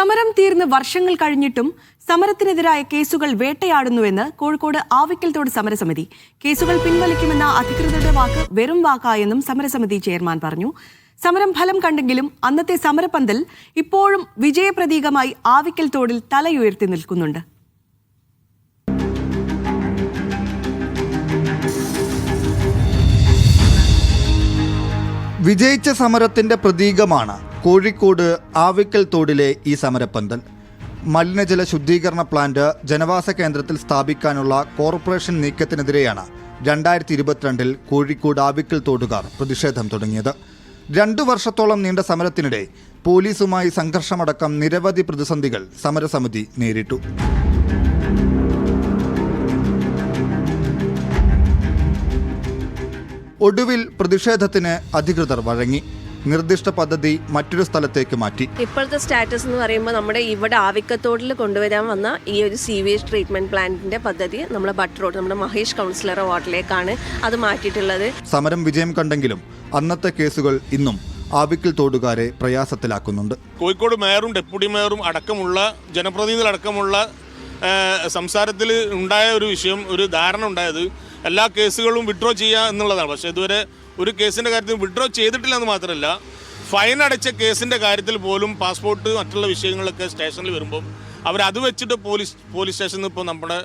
സമരം തീർന്ന് വർഷങ്ങൾ കഴിഞ്ഞിട്ടും സമരത്തിനെതിരായ കേസുകൾ വേട്ടയാടുന്നുവെന്ന് കോഴിക്കോട് ആവിക്കൽത്തോട് സമരസമിതി. കേസുകൾ പിൻവലിക്കുമെന്ന അധികൃതരുടെ വാക്ക് വെറും വാക്കായെന്നും സമരസമിതി ചെയർമാൻ പറഞ്ഞു. സമരം ഫലം കണ്ടെങ്കിലും അന്നത്തെ സമരപന്തൽ ഇപ്പോഴും വിജയപ്രതീകമായി ആവിക്കൽ തോടിൽ തലയുയർത്തി നിൽക്കുന്നുണ്ട്. വിജയിച്ച സമരത്തിന്റെ പ്രതീകമാണ് കോഴിക്കോട് ആവിക്കൽ തോടിലെ ഈ സമരപ്പന്തൽ. മലിനജല ശുദ്ധീകരണ പ്ലാന്റ് ജനവാസ കേന്ദ്രത്തിൽ സ്ഥാപിക്കാനുള്ള കോർപ്പറേഷൻ നീക്കത്തിനെതിരെയാണ് രണ്ടായിരത്തി ഇരുപത്തിരണ്ടിൽ കോഴിക്കോട് ആവിക്കൽ തോടുകാർ പ്രതിഷേധം തുടങ്ങിയത്. രണ്ടു വർഷത്തോളം നീണ്ട സമരത്തിനിടെ പോലീസുമായി സംഘർഷമടക്കം നിരവധി പ്രതിസന്ധികൾ സമരസമിതി നേരിട്ടു. ഒടുവിൽ പ്രതിഷേധത്തിന് അധികൃതർ വഴങ്ങി. നിർദ്ദിഷ്ട പദ്ധതി മറ്റൊരു സ്ഥലത്തേക്ക് മാറ്റി. ഇപ്പോഴത്തെ സ്റ്റാറ്റസ് എന്ന് പറയുമ്പോൾ നമ്മുടെ ഇവിടെ ആവിക്കത്തോടിൽ കൊണ്ടുവരാൻ വന്ന ഈ ഒരു സീവേജ് ട്രീറ്റ്മെന്റ് പ്ലാന്റിന്റെ പദ്ധതി നമ്മുടെ ബട്ട് റോഡ് നമ്മുടെ മഹേഷ് കൗൺസിലർ വാർഡിലേക്കാണ് അത് മാറ്റിയിട്ടുള്ളത്. സമരം വിജയം കണ്ടെങ്കിലും അന്നത്തെ കേസുകൾ ഇന്നും ആവിക്കൽ തോടുകാരെ പ്രയാസത്തിലാക്കുന്നുണ്ട്. കോഴിക്കോട് മേയറും ഡെപ്യൂട്ടി മേയറും അടക്കമുള്ള ജനപ്രതിനിധികളടക്കമുള്ള സംസാരത്തിൽ ഉണ്ടായ ഒരു വിഷയം ഒരു ധാരണ ഉണ്ടായത് എല്ലാ കേസുകളും വിഡ്രോ ചെയ്യുക എന്നുള്ളതാണ്. പക്ഷേ ഇതുവരെ ഒരു കേസിന്റെ കാര്യത്തിൽ വിഡ്രോ ചെയ്തിട്ടില്ല എന്ന് മാത്രമല്ല ഫൈൻ അടച്ച കേസിന്റെ കാര്യത്തിൽ പോലും പാസ്പോർട്ട് മറ്റുള്ള വിഷയങ്ങളൊക്കെ സ്റ്റേഷനിൽ വരുമ്പം അവർ അത് വെച്ചിട്ട് പോലീസ് പോലീസ് സ്റ്റേഷനിൽ ഇപ്പോൾ നമ്മുടെ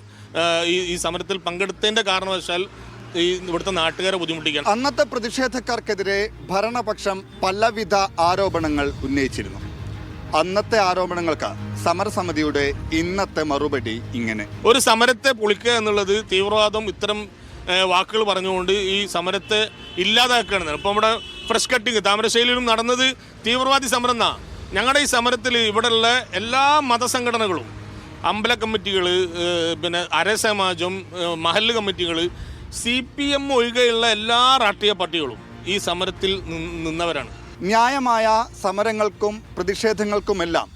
ഈ ഈ സമരത്തിൽ പങ്കെടുത്തതിന്റെ കാരണവശാൽ ഈ ഇവിടുത്തെ നാട്ടുകാരെ ബുദ്ധിമുട്ടിക്കുക അന്നത്തെ പ്രതിഷേധക്കാർക്കെതിരെ ഭരണപക്ഷം പലവിധ ആരോപണങ്ങൾ ഉന്നയിച്ചിരുന്നു. അന്നത്തെ ആരോപണങ്ങൾക്ക് സമരസമിതിയുടെ ഇന്നത്തെ മറുപടി ഇങ്ങനെ. ഒരു സമരത്തെ പൊളിക്കുക എന്നുള്ളത് തീവ്രവാദം ഇത്തരം വാക്കുകൾ പറഞ്ഞുകൊണ്ട് ഈ സമരത്തെ ഇല്ലാതാക്കുകയാണ്. ഇപ്പോൾ നമ്മുടെ ഫ്രഷ് കട്ടിങ് താമരശ്ശേരിയിലും നടന്നത് തീവ്രവാദി സമരം എന്നാണ് ഞങ്ങളുടെ ഈ സമരത്തിൽ ഇവിടെയുള്ള എല്ലാ മതസംഘടനകളും അമ്പല കമ്മിറ്റികൾ പിന്നെ അരസമാജം മഹല്ല് കമ്മിറ്റികൾ സി പി എം ഒഴികെയുള്ള എല്ലാ രാഷ്ട്രീയ പാർട്ടികളും ഈ സമരത്തിൽ നിന്നവരാണ്. ന്യായമായ സമരങ്ങൾക്കും പ്രതിഷേധങ്ങൾക്കുമെല്ലാം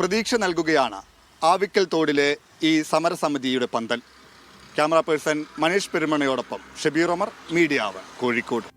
പ്രതീക്ഷ നൽകുകയാണ് ആവിക്കൽ തോടിലെ ഈ സമരസമിതിയുടെ പന്തൽ. ക്യാമറ പേഴ്സൺ മനീഷ് പെരുമണയോടൊപ്പം ഷബീർ ഒമർ മീഡിയ കോഴിക്കോട്.